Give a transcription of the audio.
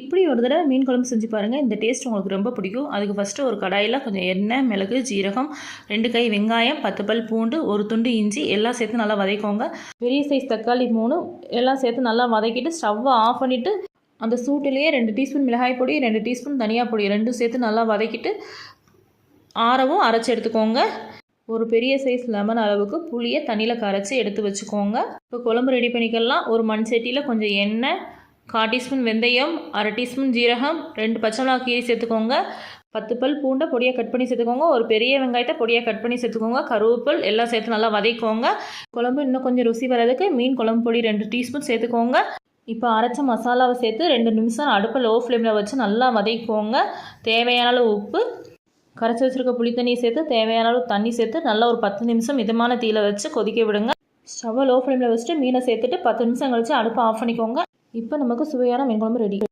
இப்படி ஒரு தடவை மீன் குழம்பு செஞ்சு பாருங்கள் இந்த டேஸ்ட் உங்களுக்கு ரொம்ப பிடிக்கும். அதுக்கு ஃபஸ்ட்டு ஒரு கடாயில் கொஞ்சம் எண்ணெய் மிளகு ஜீரகம் ரெண்டு கை வெங்காயம் பத்து பல் பூண்டு ஒரு துண்டு இஞ்சி எல்லாம் சேர்த்து நல்லா வதக்கிக்கோங்க. பெரிய சைஸ் தக்காளி மூணு எல்லாம் சேர்த்து நல்லா வதக்கிட்டு ஸ்டவ்வை ஆஃப் பண்ணிவிட்டு அந்த சூட்டிலேயே ரெண்டு டீஸ்பூன் மிளகாய் பொடி ரெண்டு டீஸ்பூன் தனியா பொடி ரெண்டும் சேர்த்து நல்லா வதக்கிட்டு ஆறவும் அரைச்சி எடுத்துக்கோங்க. ஒரு பெரிய சைஸ் லெமன் அளவுக்கு புளியை தண்ணியில் கரைச்சி எடுத்து வச்சுக்கோங்க. இப்போ குழம்பு ரெடி பண்ணிக்கலாம். ஒரு மண் சட்டியில் கொஞ்சம் எண்ணெய் கால் டீஸ்பூன் வெந்தயம் அரை டீஸ்பூன் ஜீரகம் ரெண்டு பச்சை மிளகா கீரி சேர்த்துக்கோங்க. பத்து பல் பூண்டை பொடியாக கட் பண்ணி சேர்த்துக்கோங்க. ஒரு பெரிய வெங்காயத்தை பொடியாக கட் பண்ணி சேர்த்துக்கோங்க. கருவேப்பில் எல்லாம் சேர்த்து நல்லா வதக்கிக்கோங்க. குழம்பு இன்னும் கொஞ்சம் ருசி வர்றதுக்கு மீன் குழம்பு பொடி ரெண்டு டீஸ்பூன் சேர்த்துக்கோங்க. இப்போ அரைச்ச மசாலாவை சேர்த்து ரெண்டு நிமிஷம் அடுப்பை லோ ஃப்ளேமில் வச்சு நல்லா வதக்கிக்கோங்க. தேவையான அளவு உப்பு கரைச்சி வச்சுருக்க புளி தண்ணியை சேர்த்து தேவையான அளவு தண்ணி சேர்த்து நல்லா ஒரு பத்து நிமிஷம் மிதமான தீயில வச்சு கொதிக்க விடுங்க. ஸ்டவ்வை லோ ஃப்ளேமில் வச்சுட்டு மீனை சேர்த்துட்டு பத்து நிமிஷம் கழிச்சு அடுப்பை ஆஃப் பண்ணிக்கோங்க. இப்போ நமக்கு சுவையான மீன் குழம்பு ரெடி